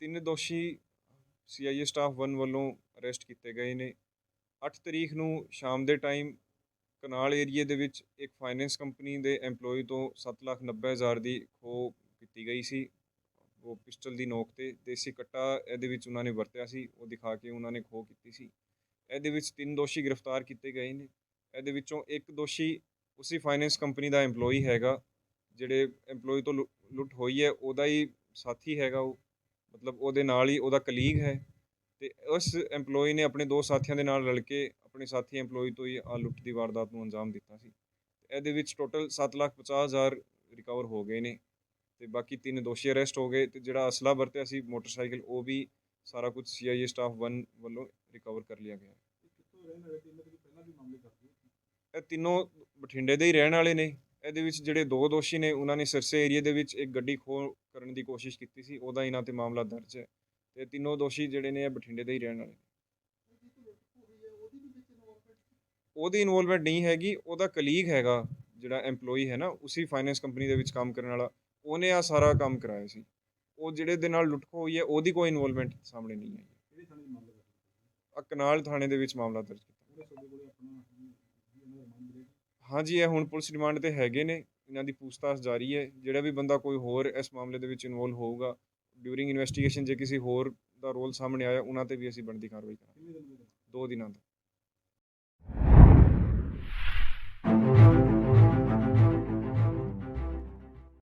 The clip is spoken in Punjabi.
ਤਿੰਨ ਦੋਸ਼ੀ ਸੀਆਈਏ ਸਟਾਫ 1 ਵੱਲੋਂ ਅਰੈਸਟ ਕੀਤੇ ਗਏ ਨੇ। 8 ਤਰੀਕ ਨੂੰ ਸ਼ਾਮ ਦੇ ਟਾਈਮ ਕਨਾਲ ਏਰੀਏ ਦੇ ਵਿੱਚ ਇੱਕ ਫਾਈਨੈਂਸ ਕੰਪਨੀ ਦੇ EMPLOYE ਤੋਂ 790000 ਦੀ ਖੋਹ ਕੀਤੀ ਗਈ ਸੀ। ਉਹ ਪਿਸਟਲ ਦੀ ਨੋਕ ਤੇ ਦੇਸੀ ਕੱਟਾ ਇਹਦੇ ਵਿੱਚ ਉਹਨਾਂ ਨੇ ਵਰਤਿਆ ਸੀ, ਉਹ ਦਿਖਾ ਕੇ ਉਹਨਾਂ ਨੇ ਖੋਹ ਕੀਤੀ ਸੀ। ਇਹਦੇ ਵਿੱਚ ਤਿੰਨ ਦੋਸ਼ੀ ਗ੍ਰਿਫਤਾਰ ਕੀਤੇ ਗਏ ਨੇ। ਇਹਦੇ ਵਿੱਚੋਂ ਇੱਕ ਦੋਸ਼ੀ ਉਸੇ ਫਾਈਨੈਂਸ ਕੰਪਨੀ ਦਾ EMPLOYE ਹੈਗਾ, ਜਿਹੜੇ EMPLOYE ਤੋਂ ਲੁ- ਲੁੱਟ ਹੋਈ ਹੈ, ਉਹਦਾ ਹੀ ਸਾਥੀ ਹੈਗਾ ਉਹ। ਮਤਲਬ ਉਹਦੇ ਨਾਲ ਹੀ ਉਹਦਾ ਕਲੀਗ ਹੈ। ਤੇ ਉਸ EMPLOYE ਨੇ ਆਪਣੇ ਦੋ ਸਾਥੀਆਂ ਦੇ ਨਾਲ ਰਲ ਕੇ ਆਪਣੇ ਸਾਥੀ EMPLOYE ਤੋਂ ਹੀ ਆ ਲੁੱਟ ਦੀ ਵਾਰਦਾਤ ਨੂੰ ਅੰਜਾਮ ਦਿੱਤਾ ਸੀ। ਇਹਦੇ ਵਿੱਚ ਟੋਟਲ 750000 ਰਿਕਵਰ ਹੋ ਗਏ ਨੇ। ਤੇ ਬਾਕੀ ਤਿੰਨ ਦੋਸ਼ੀ ਅਰੈਸਟ ਹੋ ਗਏ ਤੇ ਜਿਹੜਾ ਅਸਲਾ ਵਰਤਿਆ ਸੀ ਮੋਟਰਸਾਈਕਲ, ਉਹ ਵੀ ਸਾਰਾ ਕੁਝ ਸੀਆਈਏ ਸਟਾਫ 1 ਵੱਲੋਂ ਰਿਕਵਰ ਕਰ ਲਿਆ ਗਿਆ। ਇਹ ਤਿੰਨੋਂ ਬਠਿੰਡੇ ਦੇ ਹੀ ਰਹਿਣ ਵਾਲੇ ਨੇ। ਇਹਦੇ ਵਿੱਚ ਜਿਹੜੇ ਦੋ ਦੋਸ਼ੀ ਨੇ, ਉਹਨਾਂ ਨੇ ਸਰਸੇ ਏਰੀਆ ਦੇ ਵਿੱਚ ਇੱਕ ਗੱਡੀ ਖੋਹ ਕਰਨ ਦੀ ਕੋਸ਼ਿਸ਼ ਕੀਤੀ ਸੀ, ਉਹਦਾ ਇਹਨਾਂ ਤੇ ਮਾਮਲਾ ਦਰਜ ਹੈ। ਤੇ ਤਿੰਨੋਂ ਦੋਸ਼ੀ ਜਿਹੜੇ ਨੇ, ਇਹ ਬਠਿੰਡੇ ਦੇ ਹੀ ਰਹਿਣ ਵਾਲੇ ਉਹਦੀ ਇਨਵੋਲਵਮੈਂਟ ਨਹੀਂ ਹੈਗੀ, ਉਹਦਾ ਕਲੀਗ ਹੈਗਾ, ਜਿਹੜਾ EMPLOYE ਹੈ ਨਾ, ਉਸੇ ਫਾਈਨੈਂਸ ਕੰਪਨੀ ਦੇ ਵਿੱਚ ਕੰਮ ਕਰਨ ਵਾਲਾ। ਉਹਨੇ ਆ ਸਾਰਾ ਕੰਮ ਕਰਾਇਆ ਸੀ। ਉਹ ਜਿਹੜੇ ਦੇ ਨਾਲ ਲੁੱਟ ਖੋਹ ਹੋਈ ਹੈ ਉਹਦੀ ਕੋਈ ਇਨਵੋਲਵਮੈਂਟ ਸਾਹਮਣੇ ਨਹੀਂ ਆਈ। ਆ ਕਨਾਲ ਥਾਣੇ ਦੇ ਵਿੱਚ ਮਾਮਲਾ ਦਰਜ ਕੀਤਾ। ਹਾਂਜੀ ਇਹ ਹੁਣ ਪੁਲਿਸ ਰਿਮਾਂਡ ਤੇ ਹੈਗੇ ਨੇ। ਇਹਨਾਂ ਦੀ ਪੁੱਛਤਾਛ ਜਾਰੀ ਹੈ। ਜਿਹੜਾ ਵੀ ਬੰਦਾ ਕੋਈ ਹੋਰ ਇਸ ਮਾਮਲੇ ਦੇ ਵਿੱਚ ਇਨਵੋਲਵ ਹੋਊਗਾ ਡਿਊਰਿੰਗ ਇਨਵੈਸਟੀਗੇਸ਼ਨ ਜੇ ਕਿਸੇ ਹੋਰ ਦਾ ਰੋਲ ਸਾਹਮਣੇ ਆਇਆ ਉਹਨਾਂ ਤੇ ਵੀ ਅਸੀਂ ਬਣਦੀ ਕਾਰਵਾਈ ਕਰਾਂਗੇ। ਦੋ ਦਿਨਾਂ ਦਾ